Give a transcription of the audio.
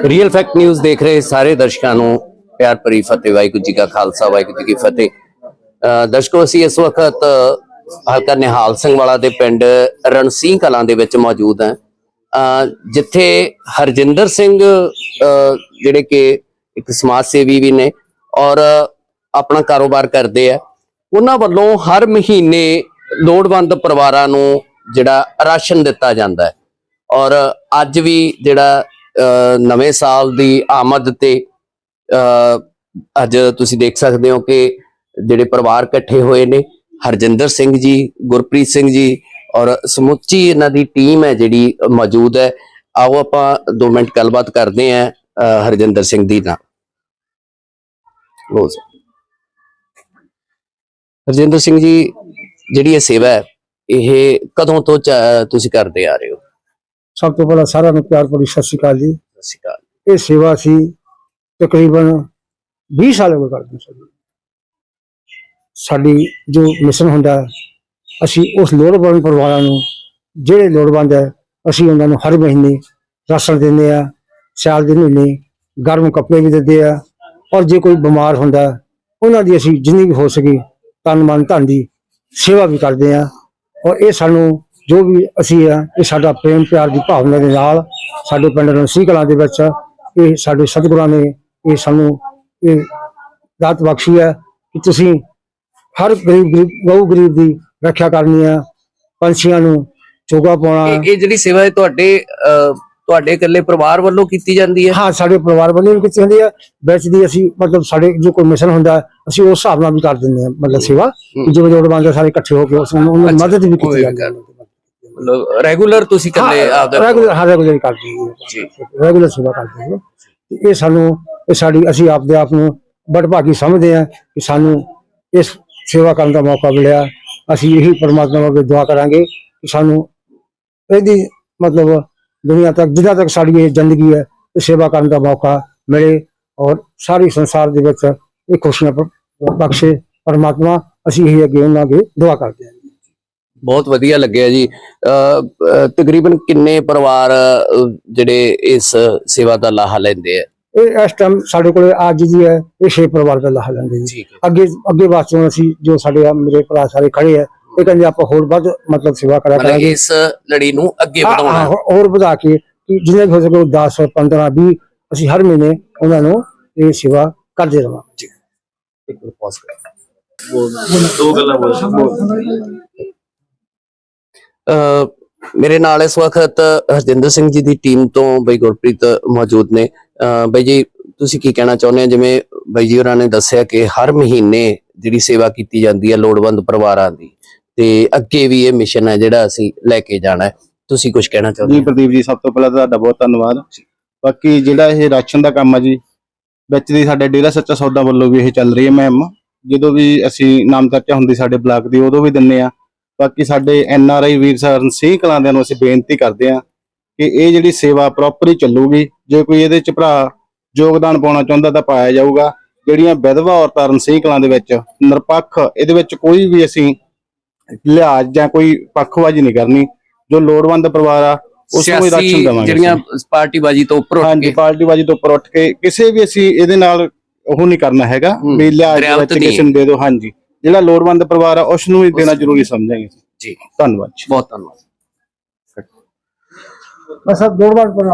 Real fact news ਦੇਖ ਰਹੇ ਸਾਰੇ ਦਰਸ਼ਕਾਂ ਨੂੰ, ਪਿਆਰ ਭਰੀ ਫਤਿਹ, ਵਾਹਿਗੁਰੂ ਜੀ ਕਾ ਖਾਲਸਾ, ਵਾਹਿਗੁਰੂ ਜੀ ਕੀ ਫਤਿਹ। ਦਰਸ਼ਕੋ, ਅਸੀਂ ਇਸ ਵਕਤ ਹਲਕਾ ਨਿਹਾਲ ਸਿੰਘ ਵਾਲਾ ਦੇ ਪਿੰਡ ਰਣਸੀਂਹ ਕਲਾਂ ਦੇ ਵਿੱਚ ਮੌਜੂਦ ਹਾਂ। ਜਿੱਥੇ ਹਰਜਿੰਦਰ ਸਿੰਘ ਜਿਹੜੇ ਕਿ ਇੱਕ ਸਮਾਜ ਸੇਵੀ ਵੀ ਨੇ ਔਰ ਆਪਣਾ ਕਾਰੋਬਾਰ ਕਰਦੇ ਆ, ਉਹਨਾਂ ਵੱਲੋਂ ਹਰ ਮਹੀਨੇ ਲੋੜਵੰਦ ਪਰਿਵਾਰਾਂ ਨੂੰ ਜਿਹੜਾ ਰਾਸ਼ਨ ਦਿੱਤਾ ਜਾਂਦਾ ਹੈ। ਔਰ ਅੱਜ ਵੀ ਜਿਹੜਾ ਨਵੇਂ ਸਾਲ ਦੀ ਆਮਦ ਤੇ, ਅਹ, ਅੱਜ ਤੁਸੀਂ ਦੇਖ ਸਕਦੇ ਹੋ ਕਿ ਜਿਹੜੇ ਪਰਿਵਾਰ ਇਕੱਠੇ ਹੋਏ ਨੇ, ਹਰਜਿੰਦਰ ਸਿੰਘ ਜੀ, ਗੁਰਪ੍ਰੀਤ ਸਿੰਘ ਜੀ ਔਰ ਸਮੁੱਚੀ ਇਹਨਾਂ ਦੀ ਟੀਮ ਹੈ ਜਿਹੜੀ ਮੌਜੂਦ ਹੈ। ਆਓ ਆਪਾਂ 2 ਮਿੰਟ ਗੱਲਬਾਤ ਕਰਦੇ ਹਾਂ, ਅਹ, ਹਰਜਿੰਦਰ ਸਿੰਘ ਦੀ ਨਾਲ। ਲੋ ਹਰਜਿੰਦਰ ਸਿੰਘ ਜੀ, ਜਿਹੜੀ ਇਹ ਸੇਵਾ ਹੈ, ਇਹ ਕਦੋਂ ਤੋਂ ਚ- ਤੁਸੀਂ ਕਰਦੇ ਆ ਰਹੇ ਹੋ? ਸਭ ਤੋਂ ਪਹਿਲਾਂ ਸਾਰਿਆਂ ਨੂੰ ਪਿਆਰ ਭਰੀ ਸਤਿ ਸ਼੍ਰੀ ਅਕਾਲ ਜੀ। ਸਤਿ ਸ਼੍ਰੀ ਅਕਾਲ। ਇਹ ਸੇਵਾ ਅਸੀਂ ਤਕਰੀਬਨ 20 ਸਾਲ ਹੋ ਗਏ ਕਰਦੇ ਸਾਡੀ ਜੋ ਮਿਸ਼ਨ ਹੁੰਦਾ ਅਸੀਂ ਉਸ ਲੋੜਵੰਦ ਪਰਿਵਾਰਾਂ ਨੂੰ ਜਿਹੜੇ ਲੋੜਵੰਦ ਹੈ ਅਸੀਂ ਉਹਨਾਂ ਨੂੰ ਹਰ ਮਹੀਨੇ ਰਾਸ਼ਨ ਦਿੰਦੇ ਆ ਸਿਆਲ ਦੇ ਮਹੀਨੇ ਗਰਮ ਕੱਪੜੇ ਵੀ ਦਿੰਦੇ ਆ ਔਰ ਜੇ ਕੋਈ ਬਿਮਾਰ ਹੁੰਦਾ ਉਹਨਾਂ ਦੀ ਅਸੀਂ ਜਿੰਨੀ ਵੀ ਹੋ ਸਕੇ ਤਨ ਮਨ ਧਨ ਦੀ ਸੇਵਾ ਵੀ ਕਰਦੇ ਆ ਔਰ ਇਹ ਸਾਨੂੰ ਜੋ ਵੀ ਅਸੀਂ ਆ ਇਹ ਸਾਡਾ ਪ੍ਰੇਮ ਪਿਆਰ ਦੀ ਭਾਵਨਾ ਦੇ ਨਾਲ ਸਾਡੇ ਪਿੰਡ ਰਣਸੀ ਕਲਾਂ ਦੇ ਵਿੱਚ ਇਹ ਸਾਡੇ ਸਤਿਗੁਰਾਂ ਨੇ ਇਹ ਸਾਨੂੰ ਇਹ ਦਾਤ ਬਖਸ਼ੀ ਹੈ ਕਿ ਤੁਸੀਂ ਹਰ ਗਰੀਬ ਗਰੀਬ ਗਊ ਗਰੀਬ ਦੀ ਰੱਖਿਆ ਕਰਨੀ ਆ ਪੰਛੀਆਂ ਨੂੰ ਚੋਗਾ ਪਾਉਣਾ ਇਹ ਜਿਹੜੀ ਸੇਵਾ ਹੈ ਤੁਹਾਡੇ ਤੁਹਾਡੇ ਇਕੱਲੇ ਪਰਿਵਾਰ ਵੱਲੋਂ ਕੀਤੀ ਜਾਂਦੀ ਹੈ? ਹਾਂ ਸਾਡੇ ਪਰਿਵਾਰ ਵੱਲੋਂ ਵੀ ਕੀਤੀ ਹੁੰਦੀ ਹੈ। ਵਿੱਚ ਦੀ ਅਸੀਂ ਮਤਲਬ ਸਾਡੇ ਜੋ ਕੋਈ ਮਿਸ਼ਨ ਹੁੰਦਾ ਹੈ, ਅਸੀਂ ਉਸ ਹਿਸਾਬ ਨਾਲ ਵੀ ਕਰ ਦਿੰਦੇ ਹਾਂ ਮਤਲਬ ਸੇਵਾ। ਜਿਵੇਂ ਲੋੜਵੰਦ ਹੈ ਸਾਰੇ ਇਕੱਠੇ ਹੋ ਕੇ ਉਸ ਨੂੰ ਮਦਦ ਵੀ ਕੀਤੀ ਜਾਂਦੀ ਹੈ। ਰੈਗੂਲਰ ਤੁਸੀਂ ਇਕੱਲੇ ਆਪਦਾ ਰੈਗੂਲਰ ਹਾਂ ਰੈਗੂਲਰ ਕਰਦੇ ਹਾਂ। ਜੀ। ਰੈਗੂਲਰ ਸੇਵਾ ਕਰਦੇ ਹਾਂ। ਤੇ ਇਹ ਸਾਨੂੰ ਇਹ ਸਾਡੀ ਅਸੀਂ ਆਪਦੇ ਆਪ ਨੂੰ ਬੜ ਭਾਗੀ ਸਮਝਦੇ ਹਾਂ ਕਿ ਸਾਨੂੰ ਇਸ ਸੇਵਾ ਕਰਨ ਦਾ ਮੌਕਾ ਮਿਲਿਆ। ਅਸੀਂ ਇਹੀ ਪਰਮਾਤਮਾ ਅੱਗੇ ਦੁਆ ਕਰਾਂਗੇ ਕਿ ਸਾਨੂੰ ਇਹਦੀ ਮਤਲਬ ਦੁਨੀਆ ਤੱਕ ਜਿੱਦਾਂ ਤੱਕ ਸਾਡੀ ਇਹ ਜ਼ਿੰਦਗੀ ਹੈ ਇਹ ਸੇਵਾ ਕਰਨ ਦਾ ਮੌਕਾ ਮਿਲੇ ਔਰ ਸਾਰੀ ਸੰਸਾਰ ਦੇ ਵਿੱਚ ਇਹ ਖੁਸ਼ੀਆਂ ਬਖਸ਼ੇ ਪਰਮਾਤਮਾ। ਅਸੀਂ ਇਹ ਅੱਗੇ ਉਹਨਾਂ ਅੱਗੇ ਦੁਆ ਕਰਦੇ ਹਾਂ। ਬਹੁਤ ਵਧੀਆ ਲੱਗਿਆ ਜੀ। ਤਕਰੀਬਨ ਕਿੰਨੇ ਪਰਿਵਾਰ ਜਿਹੜੇ ਇਸ ਸੇਵਾ ਦਾ ਲਾਹਾ ਲੈਂਦੇ ਆ? ਇਹ ਇਸ ਟਾਈਮ ਸਾਡੇ ਕੋਲੇ ਅੱਜ ਜੀ ਹੈ ਇਹ ਛੇ ਪਰਿਵਾਰ ਦਾ ਲਾਹਾ ਲੈਂਦੇ ਜੀ। ਅੱਗੇ ਅੱਗੇ ਵਾਸਤੇ ਅਸੀਂ ਜੋ ਸਾਡੇ ਆ ਮੇਰੇ ਭਰਾ ਸਾਰੇ ਖੜੇ ਆ ਇਹ ਕਹਿੰਦੇ ਆਪਾਂ ਹੋਰ ਵੱਧ ਮਤਲਬ ਸੇਵਾ ਮਤਲਬ ਕਰਾਂਗੇ। ਇਸ ਲੜੀ ਨੂੰ ਅੱਗੇ ਵਧਾਉਣਾ। ਹੋਰ ਵਧਾ ਕੇ ਕਿ ਜਿੰਨੇ ਕੁ ਹੋ ਸਕੇ 10 15 20 ਅਸੀਂ ਹਰ ਮਹੀਨੇ ਉਹਨਾਂ ਨੂੰ ਇਹ ਸੇਵਾ ਕਰਦੇ ਰਵਾਂਗੇ। ਇੱਕ ਮਿੰਟ pause ਕਰੋ। ਦੋ ਗੱਲਾਂ ਬੋਲ ਮੇਰੇ ਨਾਲ ਇਸ ਵਕਤ ਹਰਜਿੰਦਰ ਸਿੰਘ ਜੀ ਦੀ ਟੀਮ ਤੋਂ ਬਈ ਗੁਰਪ੍ਰੀਤ ਮੌਜੂਦ ਨੇ। ਬਈ ਜੀ ਤੁਸੀਂ ਕੀ ਕਹਿਣਾ ਚਾਹੁੰਦੇ ਆ ਜਿਵੇਂ ਬਈ ਜੀ ਹੋਰਾਂ ਨੇ ਦੱਸਿਆ ਕਿ ਹਰ ਮਹੀਨੇ ਜਿਹੜੀ ਸੇਵਾ ਕੀਤੀ ਜਾਂਦੀ ਹੈ ਲੋੜਵੰਦ ਪਰਿਵਾਰਾਂ ਦੀ ਤੇ ਅੱਗੇ ਵੀ ਇਹ ਮਿਸ਼ਨ ਹੈ ਜਿਹੜਾ ਅਸੀਂ ਲੈ ਕੇ ਜਾਣਾ ਹੈ। ਤੁਸੀਂ ਕੁਝ ਕਹਿਣਾ ਚਾਹੁੰਦੇ ਜੀ ਹੋ ਪ੍ਰਦੀਪ ਜੀ ਸਭ ਤੋਂ ਪਹਿਲਾਂ ਤੁਹਾਡਾ ਬਹੁਤ ਧੰਨਵਾਦ। ਬਾਕੀ ਜਿਹੜਾ ਇਹ ਰਾਸ਼ਨ ਦਾ ਕੰਮ ਆ ਜੀ ਵਿੱਚ ਦੀ ਸਾਡੇ ਡੇਰਾ ਸੱਚਾ ਸੌਦਾ ਵੱਲੋਂ ਵੀ ਇਹ ਚੱਲ ਰਹੀ ਹੈ ਮੈਮ ਜਦੋਂ ਵੀ ਅਸੀਂ ਨਾਮ ਚਰਚਾ ਹੁੰਦੀ ਸਾਡੇ ਬਲਾਕ ਦੀ ਉਦੋਂ ਵੀ ਦਿੰਨੇ ਆ ਬਾਕੀ ਸਾਡੇ ਐਨ ਆਰ ਆਈ ਵੀਰ ਸਰਨ ਸਿੰਘ ਕਲਾਂਦਿਆਂ ਨੂੰ ਅਸੀਂ ਬੇਨਤੀ ਕਰਦੇ ਆ ਕਿ ਇਹ ਜਿਹੜੀ ਸੇਵਾ ਪ੍ਰੋਪਰ ਹੀ ਚੱਲੂਗੀ ਜੇ ਕੋਈ ਇਹਦੇ ਚ ਭਰਾ ਯੋਗਦਾਨ ਪਾਉਣਾ ਚਾਹੁੰਦਾ ਤਾਂ ਪਾਇਆ ਜਾਊਗਾ ਜਿਹੜੀਆਂ ਵਿਧਵਾ ਔਰਤਾਂ ਰਨ ਸਿੰਘ ਕਲਾਂ ਦੇ ਵਿੱਚ ਨਿਰਪੱਖ ਇਹਦੇ ਵਿੱਚ ਕੋਈ ਵੀ ਅਸੀਂ ਲਿਹਾਜ਼ ਜਾਂ ਕੋਈ ਪੱਖਵਾਜੀ ਨਹੀਂ ਕਰਨੀ ਜੋ ਲੋੜਵੰਦ ਪਰਿਵਾਰ ਆ ਉਸ ਨੂੰ ਸਿਆਸੀ ਦੇਵਾਂਗੇ ਜਿਹੜੀਆਂ। ਪਾਰਟੀਬਾਜ਼ੀ ਤੋਂ ਉੱਪਰ ਉੱਠ ਹਾਂਜੀ ਕੇ ਪਾਰਟੀਬਾਜੀ ਤੋਂ ਉੱਪਰ ਉੱਠ ਕੇ ਕਿਸੇ ਵੀ ਅਸੀਂ ਇਹਦੇ ਨਾਲ ਉਹ ਨਹੀਂ ਕਰਨਾ ਹੈਗਾ ਵੀ ਲਿਹਾਜ਼ ਵਿੱਚ। ਕਿਸੇ ਨੂੰ ਦੇ ਦਿਓ ਹਾਂਜੀ ਜਿਹੜਾ ਲੋੜਵੰਦ ਪਰਿਵਾਰ ਆ ਉਸ ਨੂੰ ਵੀ ਦੇਣਾ ਜ਼ਰੂਰੀ ਸਮਝਾਂਗੇ। ਜੀ। ਧੰਨਵਾਦ ਜੀ। ਬਹੁਤ ਧੰਨਵਾਦ। ਬਸ ਦੋ ਵਾਰ